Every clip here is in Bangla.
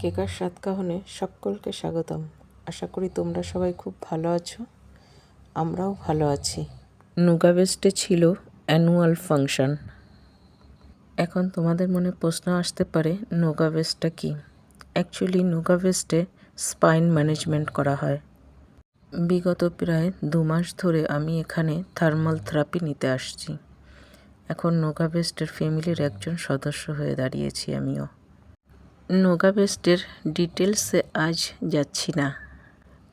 কেকার সাতকাহনে সকলকে স্বাগতম। আশা করি তোমরা সবাই খুব ভালো আছো, আমরাও ভালো আছি। নুগাবেস্টে ছিল অ্যানুয়াল ফাংশন। এখন তোমাদের মনে প্রশ্ন আসতে পারে, নোগাবেস্টটা কি? অ্যাকচুয়ালি নোগাবেস্টে স্পাইন ম্যানেজমেন্ট করা হয়। বিগত প্রায় দু মাস ধরে আমি এখানে থার্মাল থেরাপি নিতে আসছি। এখন নোগাবেস্টের ফ্যামিলির একজন সদস্য হয়ে দাঁড়িয়েছি আমিও। নোগাবেস্টের ডিটেলসে আজ যাচ্ছি না।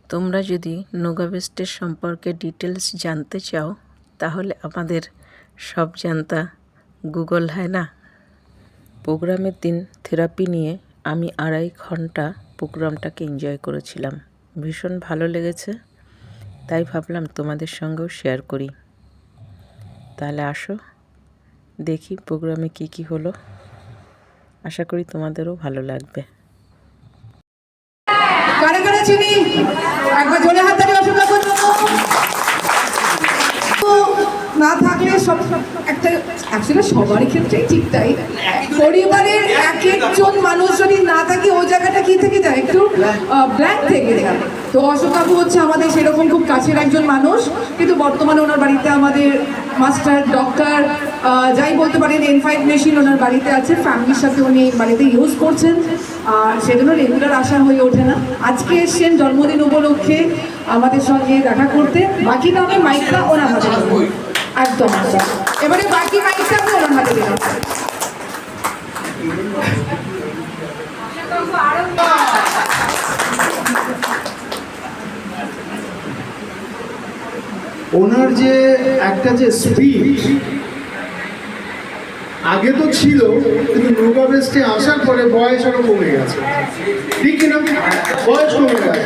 তোমরা যদি নোগাবেস্টের সম্পর্কে ডিটেলস জানতে চাও, তাহলে আমাদের সব জানতা গুগল, হয় না? প্রোগ্রামের দিন থেরাপি নিয়ে আমি আড়াই ঘণ্টা প্রোগ্রামটাকে এনজয় করেছিলাম। ভীষণ ভালো লেগেছে, তাই ভাবলাম তোমাদের সঙ্গেও শেয়ার করি। তাহলে আসো, দেখি প্রোগ্রামে কি কি হলো। আশা করি তোমাদেরও ভালো লাগবে। কারে কারে চিনি? একবার জোরে হাত। না থাকলে একটা অ্যাকচুয়ালি সবারই ক্ষেত্রেই ঠিক তাই। পরিবারের এক একজন মানুষ যদি না থাকে ওই জায়গাটা কি থেকে যায়? একটু ব্ল্যাঙ্ক থেকে যায়। তো অশোক হচ্ছে আমাদের সেরকম খুব কাছের একজন মানুষ, কিন্তু বর্তমানে ওনার বাড়িতে আমাদের মাস্টার, ডক্টর যাই বলতে পারেন এন ফাইভ মেশিন ওনার বাড়িতে আছে ফ্যামিলির সাথে উনি বাড়িতে ইউজ করছেন। আর সেজন্য রেগুলার আসা হয়ে ওঠে না। আজকে এসছেন, জন্মদিন উপলক্ষে আমাদের সঙ্গে দেখা করতে। বাকি নামে মাইকটা ওনার হাতে একদম। এবারে বাকি মাইকটা আমি ওনার হাতে ওনার যে একটা যে স্পিড আগে তো ছিল কিন্তু নৌকা বেস্টে আসার পরে বয়স আরও কমে গেছে। ঠিক কিনা বয়স কমে গেছে।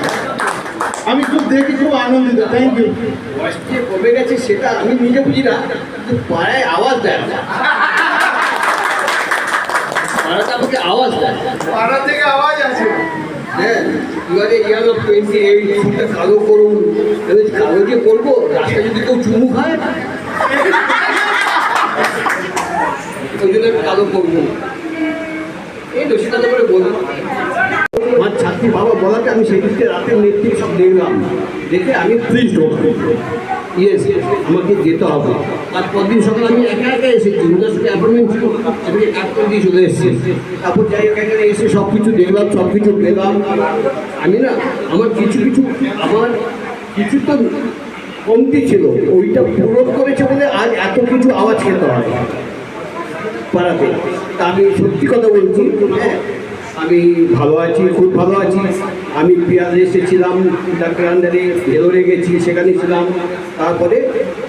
আমি খুব দেখে খুব আনন্দিত থ্যাংক ইউ বয়স যে কমে গেছে সেটা আমি নিজে বুঝি না কিন্তু পাড়ায় আওয়াজ দেয় না। পাড়াতে আমাকে আওয়াজ দেয়। পাড়া থেকে আওয়াজ আছে হ্যাঁ এবারে ইয়ার অফ টোয়েন্টি এইট কালো করুন। এবার কালো যে করব রাস্তায় যদি কেউ চুমু খায়? ওই জন্য কালো করব। এই রসিকতা করে বলব আমার ছাত্রী বাবা বলাতে আমি সেই দিকে রাতের নেতৃত্ব সব দেখলাম। দেখে আমি প্লিজ ইয়েস আমাকে যেতে হবে। আর পরদিন সকালে আমি একা একা এসেছি। ওনার অ্যাপয়েন্টমেন্ট ছিল, আমি করে দিয়ে চলে এসেছি। তারপর যাই এখানে এসে সব কিছু দেখলাম সব কিছু পেলাম। আমি না, আমার কিছু কিছু, আমার কিছু তো কমতি ছিল। ওইটা পূরণ করেছে বলে আজ এত কিছু আওয়াজ খেতে হয় পাড়াতে। তা আমি সত্যি কথা বলছি হ্যাঁ। আমি ভালো আছি, খুব ভালো আছি। আমি পিয়াজ এসেছিলাম, ডাক্তার আন্ডারে ভেলোরে গেছি, সেখানে ছিলাম। তারপরে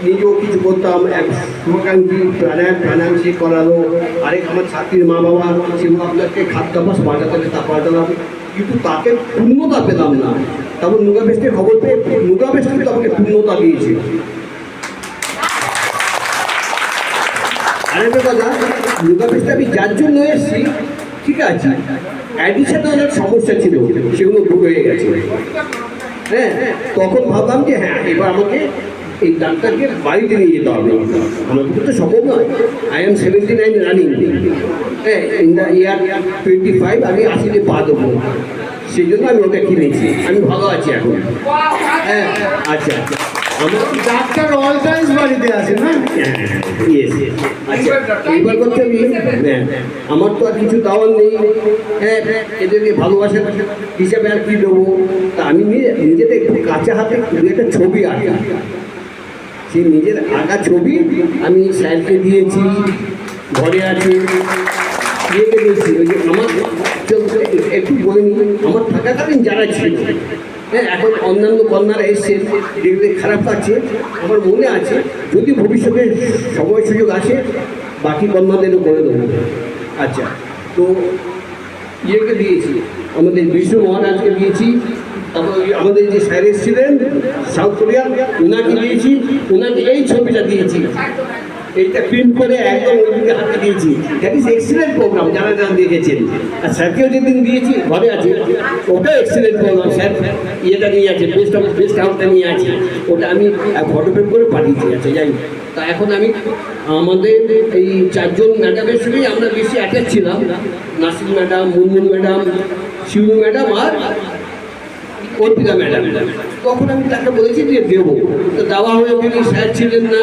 নিজেও কিছু করতাম, এক শুভাকাঙ্ক্ষী প্রাণায়াম প্রাণায়াম সে করালো। আরেক আমার ছাত্রীর মা বাবা সেগুলো আপনাকে খাদ্যাভ্যাস পাল্টাতে তা পাল্টালাম কিন্তু তাকে পূর্ণতা পেতাম না। তারপর নুগা বেস্টের খবর পেয়ে নুগা বেস্ট কিন্তু আমাকে পূর্ণতা দিয়েছে আরেকটা কথা দুর্গাপেশটা আমি যার জন্য এসেছি ঠিক আছে। অ্যাডিশনে অনেক সমস্যা ছিল সেগুলো দূর হয়ে গেছে। হ্যাঁ তখন ভাবলাম যে হ্যাঁ এবার আমাকে এই ডাক্তারকে বাড়িতে নিয়ে যেতে হবে। আমার পক্ষে তো সম্ভব নয়। I am seventy nine running হ্যাঁ in the year twenty five আমি আশিতে পা দেবো। সেই জন্য আমি ওটা কিনেছি। আমি ভালো আছি এখন। হ্যাঁ আচ্ছা। আচ্ছা আমার ডাক্তার অল টাইমস বাড়িতে আছে না Yes, yes. এইবার করতে আমি হ্যাঁ, আমার তো আর কিছু দাওয়ার নেই। হ্যাঁ এদেরকে ভালোবাসার হিসাবে আর কি দেবো? তা আমি নিজে নিজেতে একটু কাঁচা হাতে একটা ছবি আঁকা। সেই নিজের আঁকা ছবি আমি স্যারকে দিয়েছি ঘরে আছে। দিয়েছি ওই যে আমার একটু বলে নি। আমার থাকাকালীন যারা ছিল হ্যাঁ এখন অন্যান্য কন্যারা এসছে দেখতে খারাপ লাগছে, আমার মনে আছে, যদি ভবিষ্যতে সময় সুযোগ আসে, বাকি কন্যাদেরও করে দেবো। আচ্ছা তো ইয়েকে দিয়েছি, আমাদের বিষ্ণু মহারাজকে দিয়েছি আমাদের যে স্যার এসেছিলেন, সাউথ কোরিয়ান ওনাকে দিয়েছি ওনাকে এই ছবিটা দিয়েছি। এইটা প্রিন্ট করে একদম ওইদিকে হাতে দিয়েছি। দ্যাট ইজ এক্সিলেন্ট প্রোগ্রাম যারা যারা দেখেছেন। আর স্যারকেও যেদিন দিয়েছি, ঘরে আছে। ওটা এক্সিলেন্ট প্রোগ্রাম স্যার। ইয়েটা নিয়ে আছে বেস্ট অফ বেস্ট আউটটা নিয়ে আছে। ওটা আমি ফটো ফ্রেম করে পাঠিয়েছি আছে যাই তা এখন আমি আমাদের এই চারজন ম্যাডামের সঙ্গেই আমরা বেশি অ্যাটাচ ছিলাম। Nasir madam Munmun madam Shibu madam আর অর্পিতা ম্যাডাম। তখন আমি তাকে বলেছি যে দেবো। তো দেওয়া হয়ে গেলে স্যার ছিলেন না,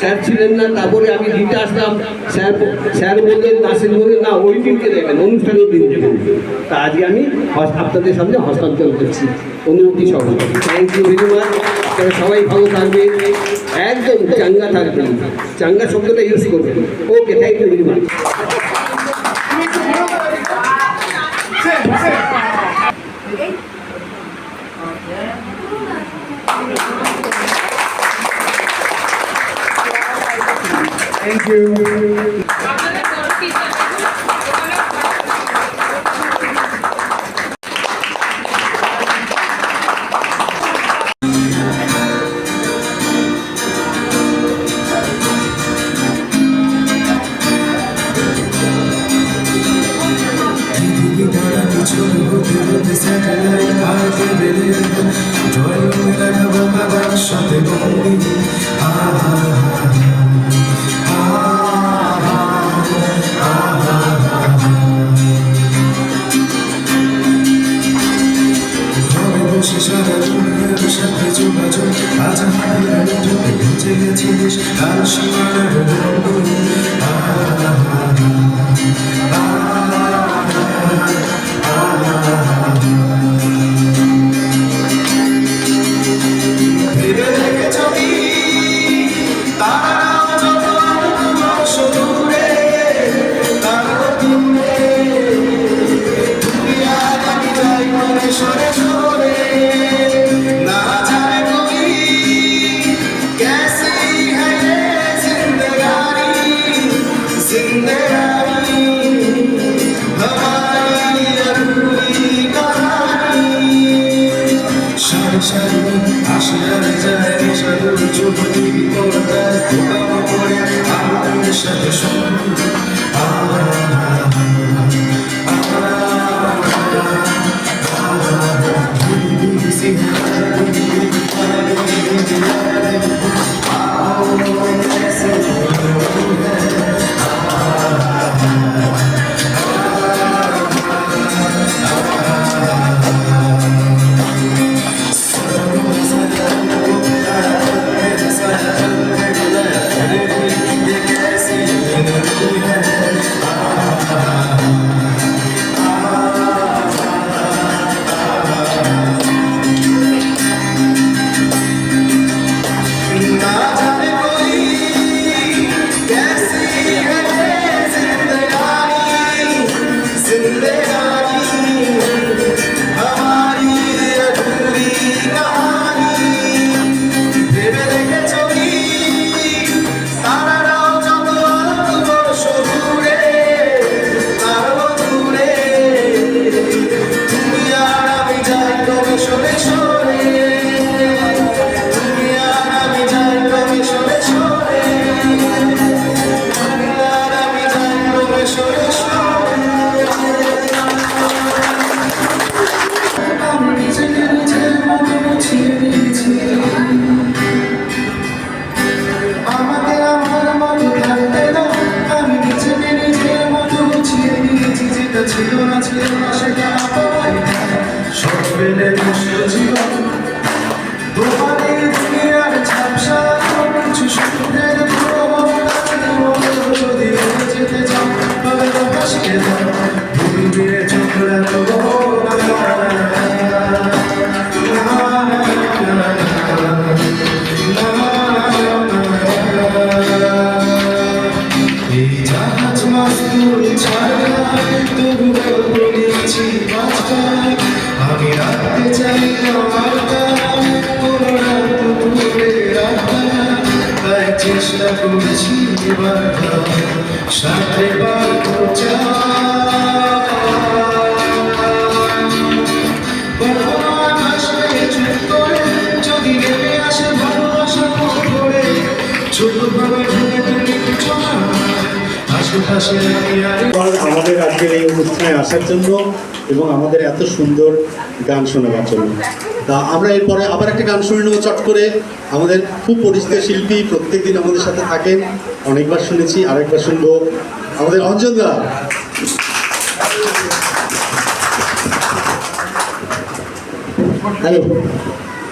স্যার ছিলেন না, তারপরে আমি দিতে আসলাম। স্যার স্যার বললেন নাসির বললেন না, ওই দিনকে দেবেন অনুষ্ঠানের দিন দেবেন তা আজকে আমি আপনাদের সামনে হস্তান্তর করছি। অনুমতি সহ থ্যাংক ইউ ভেরি মাচ সবাই ভালো থাকবে একদম চাঙ্গা থাকবেন। চাঙ্গা শব্দটা ইউজ করবেন। Okay thank you very much Thank you. আসার জন্য এবং আমাদের এত সুন্দর গান শোনাবার জন্য। তা আমরা এরপরে আবার একটা গান শুনে নেব চট করে। আমাদের খুব পরিচিত শিল্পী প্রত্যেকদিন আমাদের সাথে থাকেন। অনেকবার শুনেছি, আরেকবার শুনব। আমাদের অঞ্জন দা। হ্যালো।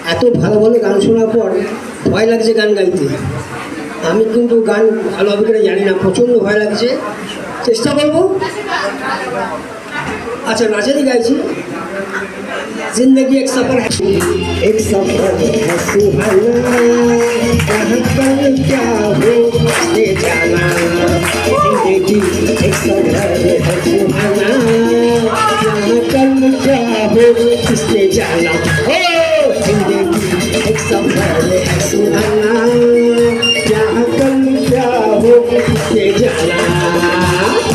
এত ভালো ভালো গান শোনার পর ভয় লাগছে গান গাইতে। আমি কিন্তু গান ভালো হবে জানি না, প্রচণ্ড ভয় লাগছে। চেষ্টা করব। अच्छा राजा जी गाई ज़िंदगी एक सफ़र है। एक सफ़र है सुहाना। कहाँ पर क्या हो ले जाना ज़िंदगी एक सफ़र है सुहाना। कहाँ पर क्या हो किसने जाना ज़िंदगी एक सफ़र है सुहाना कहाँ पर क्या हो किसने जाना।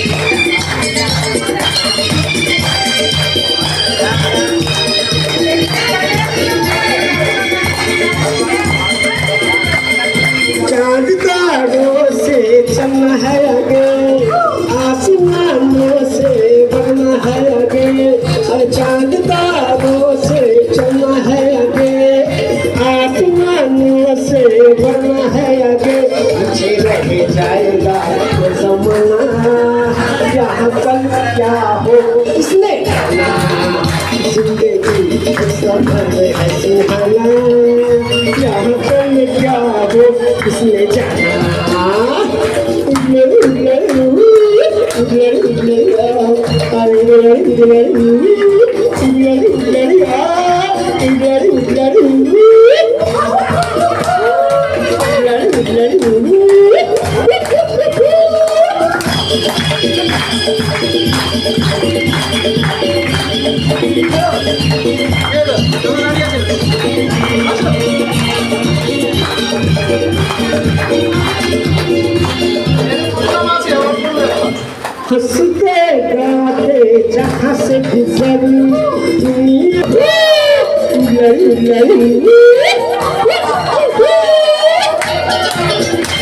आगे आसमानों से बढ़ना है आगे और से चलना है आगे आसमानों से बढ़ना है आगे अच्छे रह जाएगा इसने ज़िंदगी सफ़र है क्या हो इसने जाना Ooh. हंसते गाते जहाँ से गुजर दुनिया लड़ी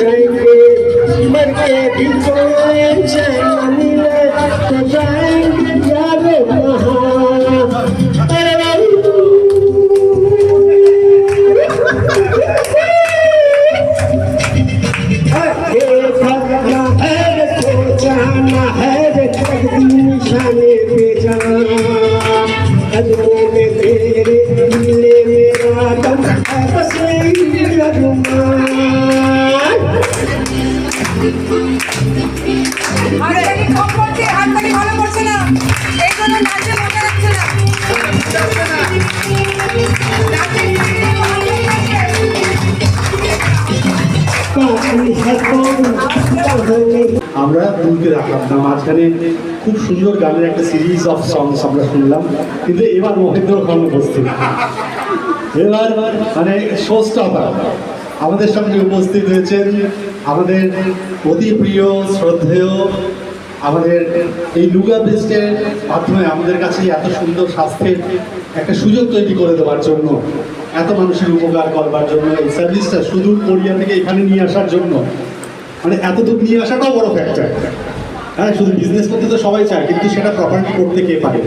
take it, but if you go change. আমরা দুলকে রাখলাম না। মাঝখানে খুব সুন্দর গানের একটা সিরিজ অফ সংস আমরা শুনলাম। কিন্তু এবার মহেন্দ্র খান উপস্থিত। এবার মানে শোস্টপার আমাদের সঙ্গে উপস্থিত হয়েছেন আমাদের অতি প্রিয় শ্রদ্ধেয়, আমাদের এই লুগা বেস্টের মাধ্যমে আমাদের কাছে এত সুন্দর স্বাস্থ্যের একটা সুযোগ তৈরি করে দেওয়ার জন্য, এত মানুষের উপকার করবার জন্য, এই সার্ভিসটা সুদূর কোরিয়া থেকে এখানে নিয়ে আসার জন্য। মানে এত দূর নিয়ে আসাটাও বড় ফ্যাক্টর হ্যাঁ শুধু বিজনেস করতে তো সবাই চায়, কিন্তু সেটা প্রপারলি করতে কে পারে?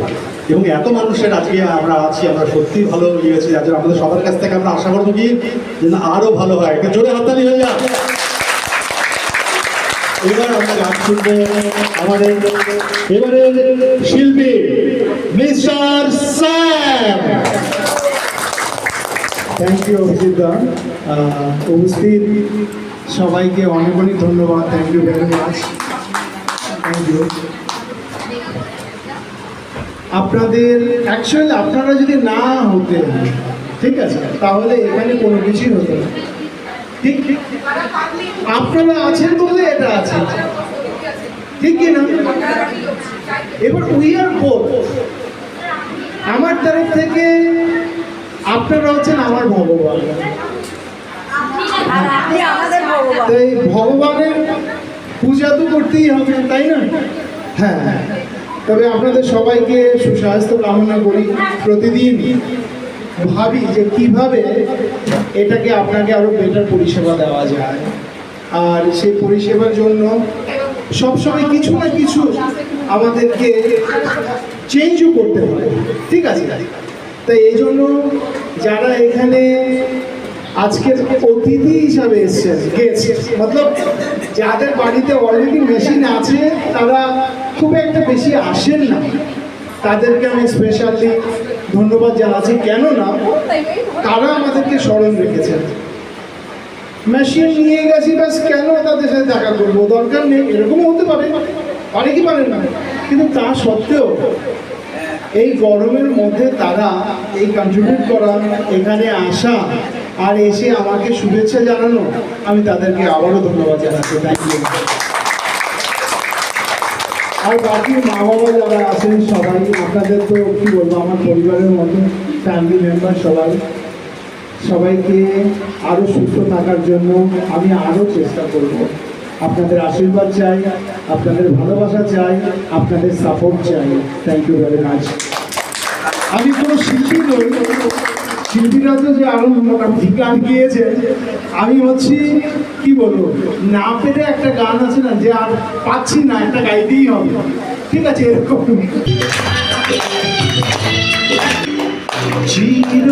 এবং এত মানুষের আজকে আমরা আছি, আমরা সত্যি ভালো ইয়ে যার আমাদের সবার কাছ থেকে আমরা আশা করব কি যেন আরও ভালো হয়। জোরে হাততালি হয়ে যা এবার আমরা গান শুনব আমাদের এবারে শিল্পী, mister Sam. Thank you Abhijit da. উপস্থিত সবাইকে অনেক অনেক ধন্যবাদ। Thank you very much thank you আপনাদের অ্যাকচুয়ালি আপনারা যদি না হতেন, ঠিক আছে, তাহলে এখানে কোনো কিছুই হতো না। ঠিক আপনারা আছেন বলে এটা আছে। ঠিক কি না? এবার উই আর বোথ আমার তরফ থেকে আপনারা হচ্ছেন আমার ভগবান। তো এই ভগবানের পূজা তো করতেই হবে তাই না? হ্যাঁ হ্যাঁ। তবে আপনাদের সবাইকে সুস্বাস্থ্য কামনা করি প্রতিদিন। ভাবি যে কীভাবে এটাকে আপনাকে আরও বেটার পরিষেবা দেওয়া যায়। আর সেই পরিষেবার জন্য সবসময় কিছু না কিছু আমাদেরকে চেঞ্জও করতে হয় ঠিক আছে? তাই এই জন্য যারা এখানে আজকের অতিথি হিসাবে এসছেন গেস্ট মতলব যাদের বাড়িতে অলরেডি মেশিন আছে, তারা খুব একটা বেশি আসেন না। তাদেরকে আমি স্পেশালি ধন্যবাদ জানাচ্ছি। কেননা তারা আমাদেরকে স্মরণ রেখেছেন। মেশিন নিয়ে গেছি, ব্যাস কেন তাদের সাথে দেখা করব? দরকার নেই, এরকমও হতে পারে পারে কি পারে না। কিন্তু তা সত্ত্বেও এই গরমের মধ্যে তারা এই কন্ট্রিবিউট করা, এখানে আসা আর এসে আমাকে শুভেচ্ছা জানানো, আমি তাদেরকে আবারও ধন্যবাদ জানাচ্ছি। থ্যাংক ইউ আর বাকি মা বাবা যারা আছেন সবাই, আপনাদের তো কি বলব, আমার পরিবারের মতো ফ্যামিলি মেম্বার সবাই। সবাইকে আরও সুস্থ থাকার জন্য আমি আরও চেষ্টা করব। আপনাদের আশীর্বাদ চাই, আপনাদের ভালোবাসা চাই, আপনাদের সাপোর্ট চাই। থ্যাংক ইউ ভেরি মাচ আমি কোনো শিল্পী নই। শিল্পীরা তো যে আরও মোটামুটি গান গিয়েছে, আমি হচ্ছি কি বলব, না পেরে একটা গান আছে না যে আর পাচ্ছি না, একটা গাইতেই হবে। ঠিক আছে, এরকম। চিরদিন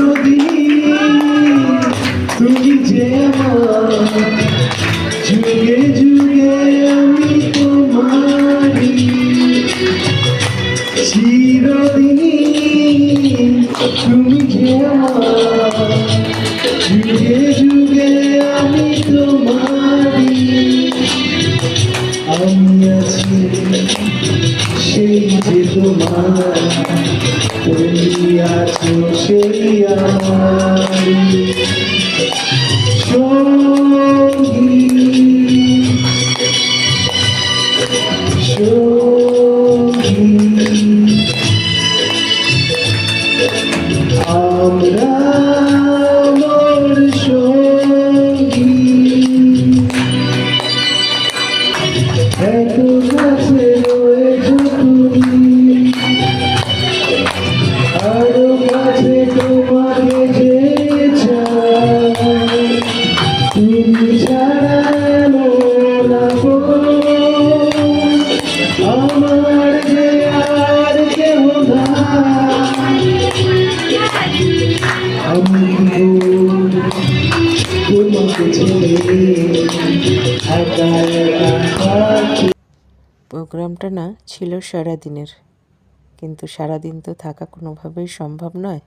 তুমি যে আমার যুগে যুগে আমি তোমারি আমি আছি, সেই যে তোমার, তুমি আছো, সেই আমার। সঙ্গী সঙ্গী। প্রোগ্রামটা না ছিল সারাদিনের, কিন্তু সারাদিন তো থাকা কোনোভাবেই সম্ভব নয়।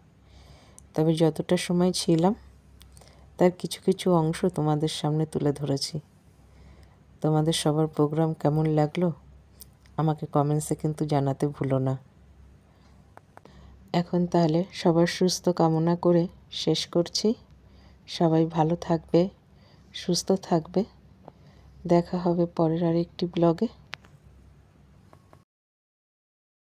তবে যতটা সময় ছিলাম, তার কিছু কিছু অংশ তোমাদের সামনে তুলে ধরেছি। তোমাদের সবার প্রোগ্রাম কেমন লাগল? আমাকে কমেন্টসে কিন্তু জানাতে ভুলো না। এখন তাহলে সবার সুস্থ কামনা করে শেষ করছি। সবাই ভালো থাকবে। সুস্থ থাকবে। দেখা হবে পরের আরেকটি ব্লগে